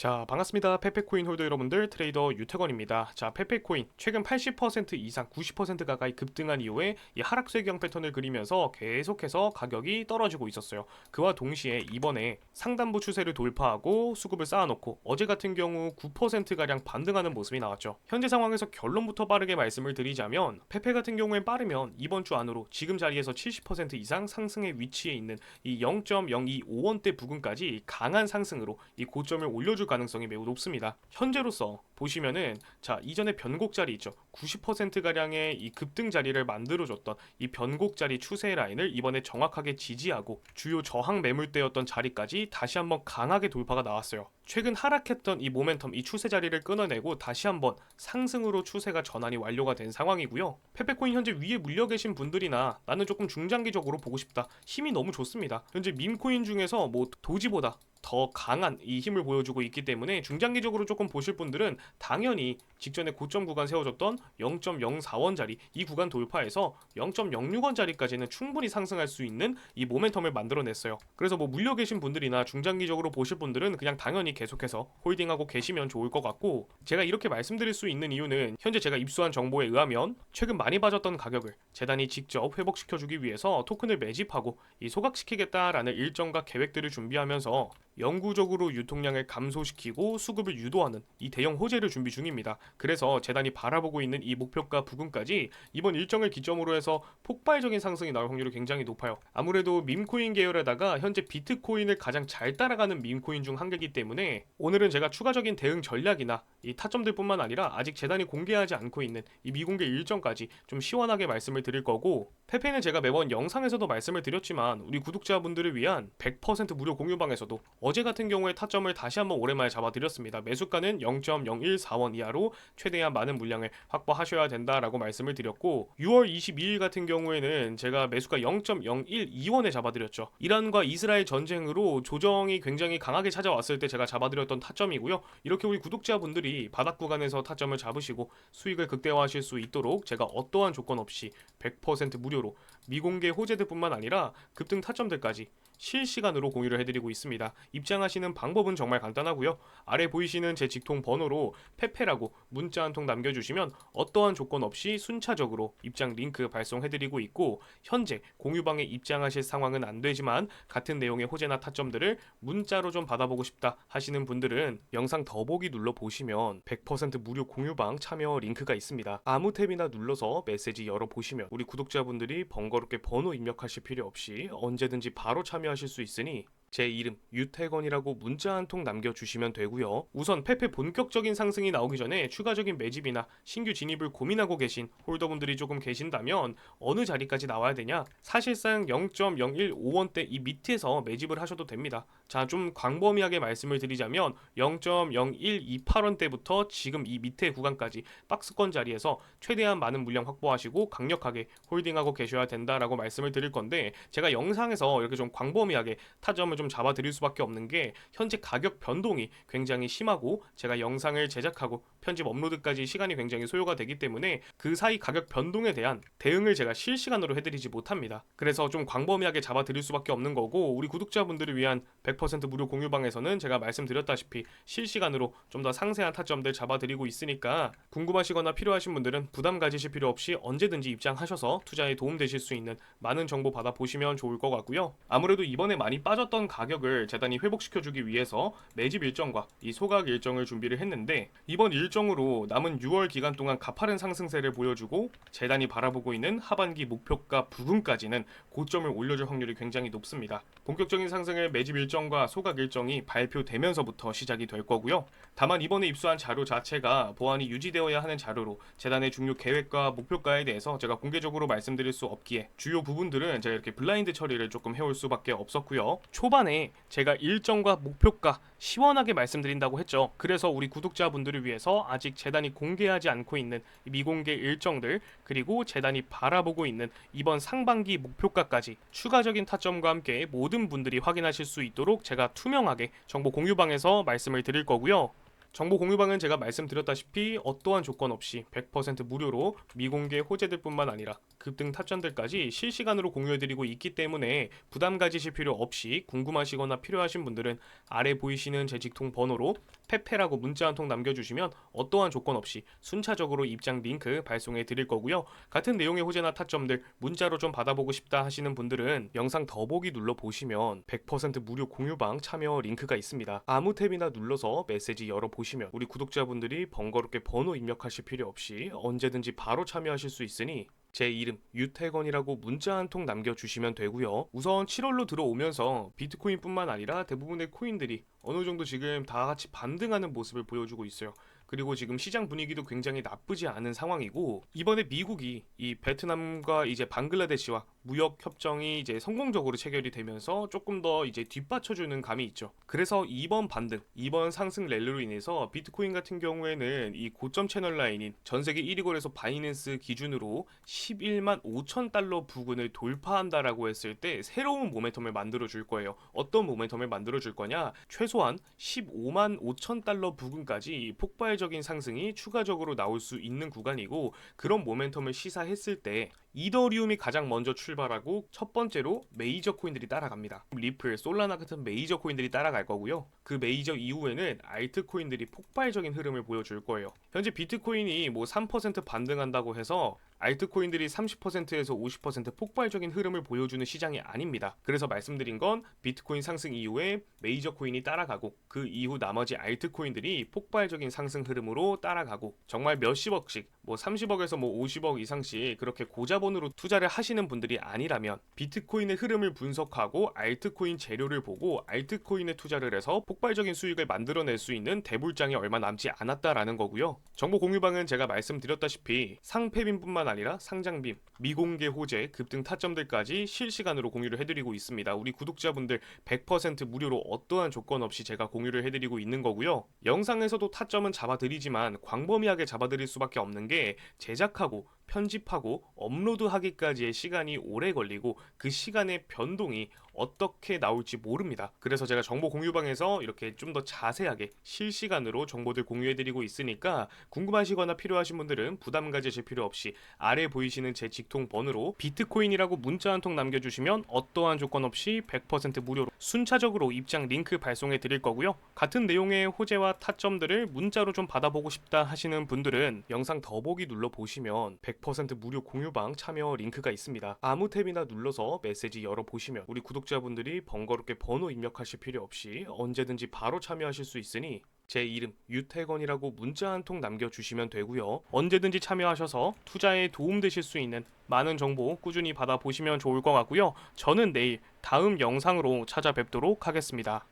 자, 반갑습니다. 페페코인 홀더 여러분들, 트레이더 유태건입니다. 자, 페페코인 최근 80% 이상 90% 가까이 급등한 이후에 이 하락쇄경 패턴을 그리면서 계속해서 가격이 떨어지고 있었어요. 그와 동시에 이번에 상단부 추세를 돌파하고 수급을 쌓아놓고 어제 같은 경우 9%가량 반등하는 모습이 나왔죠. 현재 상황에서 결론부터 빠르게 말씀을 드리자면 페페 같은 경우엔 빠르면 이번 주 안으로 지금 자리에서 70% 이상 상승의 위치에 있는 이 0.025원대 부근까지 강한 상승으로 이 고점을 올려줄 가능성이 매우 높습니다. 현재로서 보시면은 자 이전에 변곡 자리 있죠. 90% 가량의 이 급등 자리를 만들어줬던 이 변곡 자리 추세 라인을 이번에 정확하게 지지하고 주요 저항 매물대였던 자리까지 다시 한번 강하게 돌파가 나왔어요. 최근 하락했던 이 모멘텀, 이 추세 자리를 끊어내고 다시 한번 상승으로 추세가 전환이 완료가 된 상황이고요. 페페코인 현재 위에 물려 계신 분들이나 나는 조금 중장기적으로 보고 싶다. 힘이 너무 좋습니다. 현재 밈코인 중에서 뭐 도지보다 더 강한 이 힘을 보여주고 있기 때문에 중장기적으로 조금 보실 분들은 당연히 직전에 고점 구간 세워졌던 0.04원 자리 이 구간 돌파해서 0.06원 자리까지는 충분히 상승할 수 있는 이 모멘텀을 만들어냈어요. 그래서 뭐 물려 계신 분들이나 중장기적으로 보실 분들은 그냥 당연히 계속해서 홀딩하고 계시면 좋을 것 같고 제가 이렇게 말씀드릴 수 있는 이유는 현재 제가 입수한 정보에 의하면 최근 많이 빠졌던 가격을 재단이 직접 회복시켜주기 위해서 토큰을 매집하고 이 소각시키겠다라는 일정과 계획들을 준비하면서 영구적으로 유통량을 감소시키고 수급을 유도하는 이 대형 호재를 준비 중입니다. 그래서 재단이 바라보고 있는 이 목표가 부근까지 이번 일정을 기점으로 해서 폭발적인 상승이 나올 확률이 굉장히 높아요. 아무래도 밈코인 계열에다가 현재 비트코인을 가장 잘 따라가는 밈코인 중 한 개이기 때문에 오늘은 제가 추가적인 대응 전략이나 이 타점들뿐만 아니라 아직 재단이 공개하지 않고 있는 이 미공개 일정까지 좀 시원하게 말씀을 드릴 거고 페페는 제가 매번 영상에서도 말씀을 드렸지만 우리 구독자분들을 위한 100% 무료 공유방에서도 어제 같은 경우에 타점을 다시 한번 오랜만에 잡아드렸습니다. 매수가는 0.014원 이하로 최대한 많은 물량을 확보하셔야 된다라고 말씀을 드렸고 6월 22일 같은 경우에는 제가 매수가 0.012원에 잡아드렸죠. 이란과 이스라엘 전쟁으로 조정이 굉장히 강하게 찾아왔을 때 제가 잡아드렸던 타점이고요. 이렇게 우리 구독자분들이 바닥 구간에서 타점을 잡으시고 수익을 극대화하실 수 있도록 제가 어떠한 조건 없이 100% 무료로 미공개 호재들뿐만 아니라 급등 타점들까지 실시간으로 공유를 해드리고 있습니다. 입장하시는 방법은 정말 간단하고요. 아래 보이시는 제 직통 번호로 페페라고 문자 한 통 남겨주시면 어떠한 조건 없이 순차적으로 입장 링크 발송해드리고 있고 현재 공유방에 입장하실 상황은 안 되지만 같은 내용의 호재나 타점들을 문자로 좀 받아보고 싶다 하시는 분들은 영상 더보기 눌러 보시면 100% 무료 공유방 참여 링크가 있습니다. 아무 탭이나 눌러서 메시지 열어 보시면 우리 구독자분들이 번거롭게 번호 입력하실 필요 없이 언제든지 바로 참여하실 수 있으니 제 이름 유태건이라고 문자 한 통 남겨주시면 되고요. 우선 페페 본격적인 상승이 나오기 전에 추가적인 매집이나 신규 진입을 고민하고 계신 홀더분들이 조금 계신다면 어느 자리까지 나와야 되냐? 사실상 0.015원대 이 밑에서 매집을 하셔도 됩니다. 자, 좀 광범위하게 말씀을 드리자면 0.0128원대부터 지금 이 밑에 구간까지 박스권 자리에서 최대한 많은 물량 확보하시고 강력하게 홀딩하고 계셔야 된다라고 말씀을 드릴 건데 제가 영상에서 이렇게 좀 광범위하게 타점을 좀 잡아드릴 수밖에 없는 게 현재 가격 변동이 굉장히 심하고 제가 영상을 제작하고 편집 업로드까지 시간이 굉장히 소요가 되기 때문에 그 사이 가격 변동에 대한 대응을 제가 실시간으로 해드리지 못합니다. 그래서 좀 광범위하게 잡아드릴 수밖에 없는 거고 우리 구독자분들을 위한 100% 무료 공유방에서는 제가 말씀드렸다시피 실시간으로 좀 더 상세한 타점들 잡아드리고 있으니까 궁금하시거나 필요하신 분들은 부담 가지실 필요 없이 언제든지 입장하셔서 투자에 도움 되실 수 있는 많은 정보 받아보시면 좋을 것 같고요. 아무래도 이번에 많이 빠졌던 가격을 재단이 회복시켜주기 위해서 매집 일정과 이 소각 일정을 준비를 했는데 이번 일정으로 남은 6월 기간 동안 가파른 상승세를 보여주고 재단이 바라보고 있는 하반기 목표가 부근까지는 고점을 올려줄 확률이 굉장히 높습니다. 본격적인 상승의 매집 일정과 소각 일정이 발표되면서부터 시작이 될 거고요. 다만 이번에 입수한 자료 자체가 보안이 유지되어야 하는 자료로 재단의 중요 계획과 목표가에 대해서 제가 공개적으로 말씀드릴 수 없기에 주요 부분들은 제가 이렇게 블라인드 처리를 조금 해올 수밖에 없었고요. 초반 에 제가 일정과 목표가 시원하게 말씀드린다고 했죠. 그래서 우리 구독자분들을 위해서 아직 재단이 공개하지 않고 있는 미공개 일정들 그리고 재단이 바라보고 있는 이번 상반기 목표가까지 추가적인 타점과 함께 모든 분들이 확인하실 수 있도록 제가 투명하게 정보 공유방에서 말씀을 드릴 거고요. 정보 공유방은 제가 말씀드렸다시피 어떠한 조건 없이 100% 무료로 미공개 호재들뿐만 아니라 급등 타점들까지 실시간으로 공유해드리고 있기 때문에 부담 가지실 필요 없이 궁금하시거나 필요하신 분들은 아래 보이시는 제 직통 번호로 페페라고 문자 한 통 남겨주시면 어떠한 조건 없이 순차적으로 입장 링크 발송해 드릴 거고요. 같은 내용의 호재나 타점들 문자로 좀 받아보고 싶다 하시는 분들은 영상 더보기 눌러 보시면 100% 무료 공유방 참여 링크가 있습니다. 아무 탭이나 눌러서 메시지 열어 보시면 우리 구독자분들이 번거롭게 번호 입력하실 필요 없이 언제든지 바로 참여하실 수 있으니 제 이름 유태건이라고 문자 한 통 남겨주시면 되고요. 우선 7월로 들어오면서 비트코인뿐만 아니라 대부분의 코인들이 어느 정도 지금 다 같이 반등하는 모습을 보여주고 있어요. 그리고 지금 시장 분위기도 굉장히 나쁘지 않은 상황이고 이번에 미국이 이 베트남과 이제 방글라데시와 무역 협정이 이제 성공적으로 체결이 되면서 조금 더 이제 뒷받쳐주는 감이 있죠. 그래서 이번 반등, 이번 상승 랠리로 인해서 비트코인 같은 경우에는 이 고점 채널 라인인 전 세계 1위 거래소 바이낸스 기준으로 11만 5천 달러 부근을 돌파한다라고 했을 때 새로운 모멘텀을 만들어 줄 거예요. 어떤 모멘텀을 만들어 줄 거냐? 최소한 15만 5천 달러 부근까지 폭발적인 상승이 추가적으로 나올 수 있는 구간이고 그런 모멘텀을 시사했을 때 이더리움이 가장 먼저 출발하고 첫 번째로 메이저 코인들이 따라갑니다. 리플, 솔라나 같은 메이저 코인들이 따라갈 거고요. 그 메이저 이후에는 알트 코인들이 폭발적인 흐름을 보여줄 거예요. 현재 비트코인이 뭐 3% 반등한다고 해서 알트코인들이 30%에서 50% 폭발적인 흐름을 보여주는 시장이 아닙니다. 그래서 말씀드린 건 비트코인 상승 이후에 메이저 코인이 따라가고 그 이후 나머지 알트코인들이 폭발적인 상승 흐름으로 따라가고 정말 몇십억씩 뭐 30억에서 뭐 50억 이상씩 그렇게 고자본으로 투자를 하시는 분들이 아니라면 비트코인의 흐름을 분석하고 알트코인 재료를 보고 알트코인에 투자를 해서 폭발적인 수익을 만들어낼 수 있는 대불장이 얼마 남지 않았다라는 거고요. 정보 공유방은 제가 말씀드렸다시피 상패빈뿐만 아니라 상장빔, 미공개 호재, 급등 타점들까지 실시간으로 공유를 해드리고 있습니다. 우리 구독자분들 100% 무료로 어떠한 조건 없이 제가 공유를 해드리고 있는 거고요. 영상에서도 타점은 잡아드리지만 광범위하게 잡아드릴 수밖에 없는 게 제작하고 편집하고 업로드하기까지의 시간이 오래 걸리고 그 시간의 변동이 어떻게 나올지 모릅니다. 그래서 제가 정보 공유방에서 이렇게 좀 더 자세하게 실시간으로 정보들 공유해드리고 있으니까 궁금하시거나 필요하신 분들은 부담 가지실 필요 없이 아래 보이시는 제 직통 번호로 비트코인이라고 문자 한 통 남겨주시면 어떠한 조건 없이 100% 무료로 순차적으로 입장 링크 발송해 드릴 거고요. 같은 내용의 호재와 타점들을 문자로 좀 받아보고 싶다 하시는 분들은 영상 더보기 눌러 보시면 100% 무료 공유방 참여 링크가 있습니다. 아무 탭이나 눌러서 메시지 열어 보시면 우리 구독자분들이 번거롭게 번호 입력하실 필요 없이 언제든지 바로 참여하실 수 있으니 제 이름 유태건이라고 문자 한 통 남겨주시면 되고요. 언제든지 참여하셔서 투자에 도움되실 수 있는 많은 정보 꾸준히 받아보시면 좋을 것 같고요. 저는 내일 다음 영상으로 찾아뵙도록 하겠습니다.